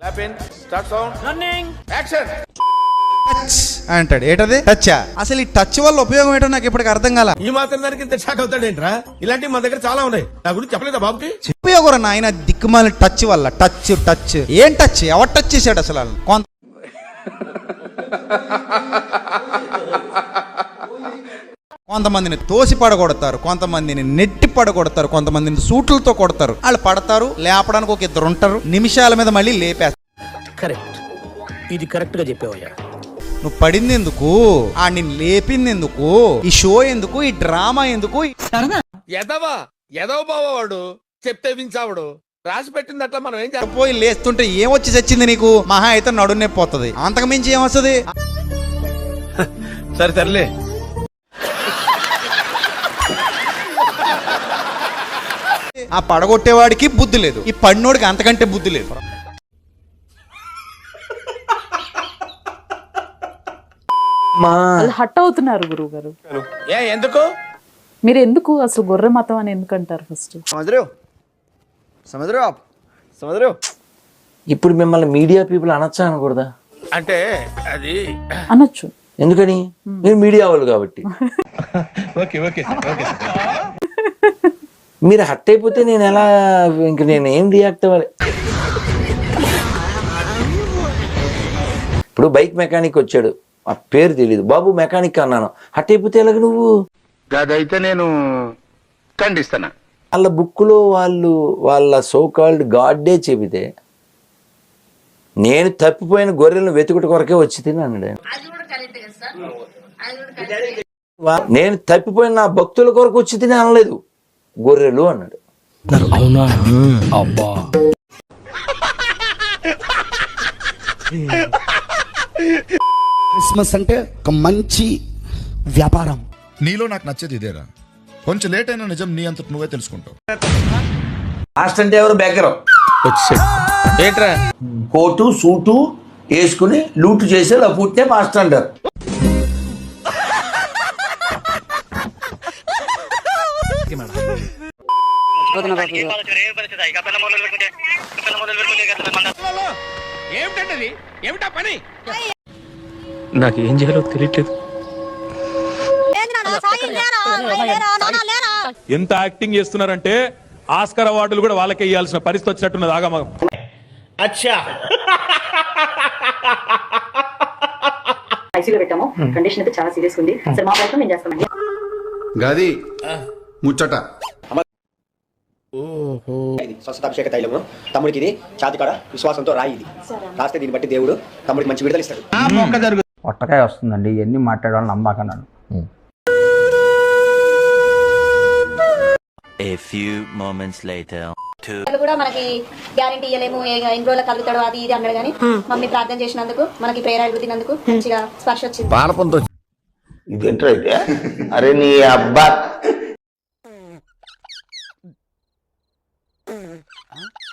Touch అంటాడు. ఏంటది? Touch అసలు ఈ టచ్ వల్ల ఉపయోగం ఏంటో నాకు ఇప్పటికి అర్థం కాల. ఈ మాత్రం దానికి ఇంత షాక్ అవుతాడేంట్రా? ఇలాంటివి మా దగ్గర చాలా ఉన్నాయి. నా గురించి చెప్పలేదా బాబుకి? ఉపయోగం నాయన దిక్కుమాలిన టచ్ వల్ల. టచ్ టచ్ ఏం టచ్ ఎవరు టచ్ చేశాడు అసలు? కొంత కొంతమందిని తోసి పడగొడతారు కొంతమందిని నెట్టి పడగొడతారు కొంతమందిని సూట్లతో కొడతారు. వాళ్ళు పడతారు లేపడానికి ఒక ఇద్దరు ఉంటారు నిమిషాల మీద మళ్ళీ లేపేస్తారు. కరెక్ట్. ఇది కరెక్ట్గా చెప్పావయ్యా. నువ్వు పడింది ఎందుకు? ఆ నేను లేపింది ఎందుకు? ఈ షో ఎందుకు? ఈ డ్రామా ఎందుకు? ఎదవా ఎదవ బావవాడు? చెప్తే వించావుడు. రాసి పెట్టింది అట్లా మనం ఏం పోయి లేస్తుంటే ఏమొచ్చి చచ్చింది నీకు? మహా అయితే నడు నొప్పి పోతుంది. అంతకు మించి ఏమొస్తుంది? సరే సర్లే. ఆ పడగొట్టేవాడికి బుద్ధి లేదు. ఈ పడినోడికి అంతకంటే బుద్ధి లేదు. హట్ అవుతున్నారు గురువు గారు ఏ ఎందుకు? మీరు ఎందుకు అసలు గొర్రె మతం అని ఎందుకు అంటారు ఫస్ట్ ఇప్పుడు మిమ్మల్ని మీడియా పీపుల్ అనొచ్చా అనకూడదా? అంటే అది అనొచ్చు. ఎందుకని? మీరు మీడియా వాళ్ళు కాబట్టి. Okay okay okay. మీరు హట్ అయిపోతే నేను ఎలా ఇంక నేను ఏం రియాక్ట్ అవ్వాలి? ఇప్పుడు బైక్ మెకానిక్ వచ్చాడు. ఆ పేరు తెలియదు బాబు మెకానిక్ అన్నాను. హట్ అయిపోతే ఎలాగ నువ్వు? అదైతే నేను ఖండిస్తాను వాళ్ళ బుక్లో వాళ్ళు వాళ్ళ సో కాల్డ్ గాడ్డే చెబితే నేను తప్పిపోయిన గొర్రెలను వెతుకుట కొరకే వచ్చి తిని అన్నాడు ఆయన. వా- నేను తప్పిపోయిన నా భక్తుల కొరకు వచ్చి తిని అనలేదు. గొర్రెలు అన్నాడు. అవునా? అబ్బా. క్రిస్మస్ అంటే ఒక మంచి వ్యాపారం. నీలో నాకు నచ్చేది ఇదేరా. కొంచెం లేట్ అయినా నిజం నీ అంతటి నువ్వే తెలుసుకుంటావు. మాస్టర్ అంటే ఎవరు? బెకరం. ఏంట్రా? కోటు సూటు వేసుకుని లూటు చేసే పుట్టే మాస్టర్ అంటారు. ఏమిటండి ఏమిటా పని? నాకు ఏం చేయాలో తెలియట్లేదు. ఎంత యాక్టింగ్ చేస్తున్నారంటే ఆస్కర్ అవార్డులు కూడా వాళ్ళకే ఇవ్వాల్సిన పరిస్థితి వచ్చినట్టున్నది ఆగమగం. ఐసీలో పెట్టాము. కండిషన్ అయితే చాలా సీరియస్ ఉంది. సరే మా ప్రయత్నం మేము చేస్తామండి. గది ముచ్చట. స్వస్థతాభిషేక తైలము తమ్ముడికి ఇది ఛాతికాడ విశ్వాసంతో రాయి ఇది. రాస్తే దీన్ని బట్టి దేవుడు తమ్ముడికి మంచి విడుదల ఇస్తాడు. పొట్టకాయ వస్తుందండి. ఇవన్నీ మాట్లాడాలని నమ్మాకన్నాను. A few moments later. వాళ్ళు కూడా మనకి గ్యారంటీ ఇవ్వలేము ఏ- ఎన్ని రోజులు కలుగుతాడు అది ఇది అన్నాడు కానీ మమ్మీ ప్రార్థన చేసినందుకు మనకి ప్రేయర్ అడుగుతున్నందుకు మంచిగా స్పర్శ వచ్చింది. ఇదేంట్రా అయితే అరే నీ అబ్బా. 어?